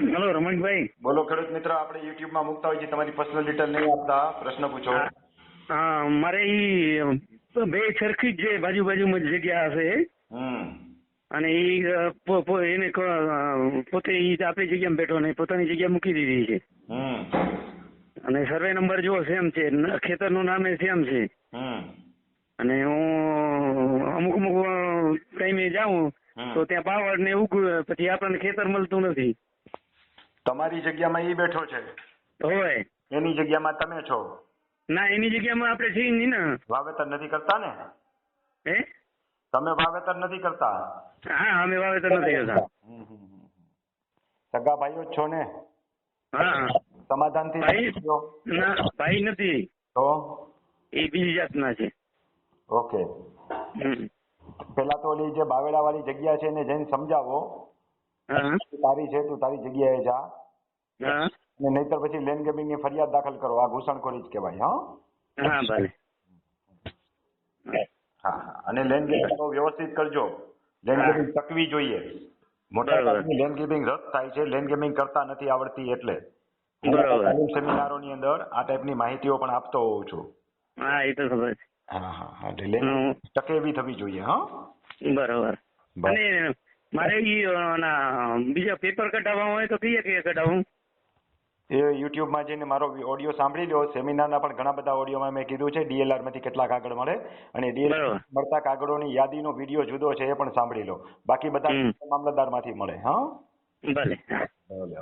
Hello Ramanbhai. બોલો ખેડૂત મિત્ર આપણે યુટ્યુબમાં મુકતા હોય છે તમારી પર્સનલ ડિટેલ નહીં આપતા. પ્રશ્ન પૂછો. હા. મારે ઈ બે સરખી જ બાજુ બાજુમાં જગ્યા હશે. અને ઈ એને પોતે ઈ આપણી જગ્યામાં બેઠો ને પોતાની જગ્યા મૂકી દીધી છે. અને સર્વે નંબર જો સેમ છે. ખેતરનું નામે સેમ છે. અને હું અમુક અમુક ટાઈમે જાઉં તો ત્યાં પાવડ ને ઉગ પછી આપણને ખેતર મળતું નથી. તમારી જગ્યામાં એ બેઠો છે? હોય. એની જગ્યામાં તમે છો? ના એની જગ્યામાં આપણે છીએ નહીં ને. વાવેતર નથી કરતા ને? હે? તમે વાવેતર નથી કરતા? હા અમે વાવેતર નથી કરતા. સગા ભાઈઓ છો ને? હા. સમાધાનથી ભાઈ. ના ભાઈ નથી. તો? એ બીજી જાતના છે. ઓકે. પેલા તો ઓલી જે બાવેડા વાળી જગ્યા છે એને જઈને સમજાવો. તારી છે તું તારી જગ્યાએ જા. અને નહીતર પછી લેન ગેમિંગની ફરિયાદ દાખલ કરો. આ ઘૂસણખોરી જ કહેવાય હા. હા ભલે હા હા. અને લેન ગેમિંગ તો વ્યવસ્થિત કરજો. લેન્ડ ગેમિંગ તકવી જોઈએ. મોટા ભાગની લેન્ડ ગેમિંગ રદ થાય છે. લેન્ડ ગેમિંગ કરતા નથી આવડતી એટલે. બરાબર. ની સેમિનારોની અંદર આ ટાઈપની માહિતીઓ પણ આપતો હોઉં છું. હા એ તો ખબર છે. હા હા હા. એટલે લેન્ડ હમ. ટકે એવી થવી જોઈએ હા. બરાબર. અને મારે બીજા પેપર કઢાવવા હોય તો કયા કયા કઢાવું? એ યુટ્યુબમાં જઈને મારો ઓડિયો સાંભળી લો સેમિનારના પણ ઘણા બધા ઓડિયોમાં મેં કીધું છે. ડીએલઆરમાંથી કેટલા કાગળ મળે. અને ડીએલઆર. મળતા કાગળોની યાદીનો વીડિયો જુદો છે એ પણ સાંભળી લો. બાકી બધા મામલતદારમાંથી મામલતદારમાંથી મળે હા? ભલે. ભલે.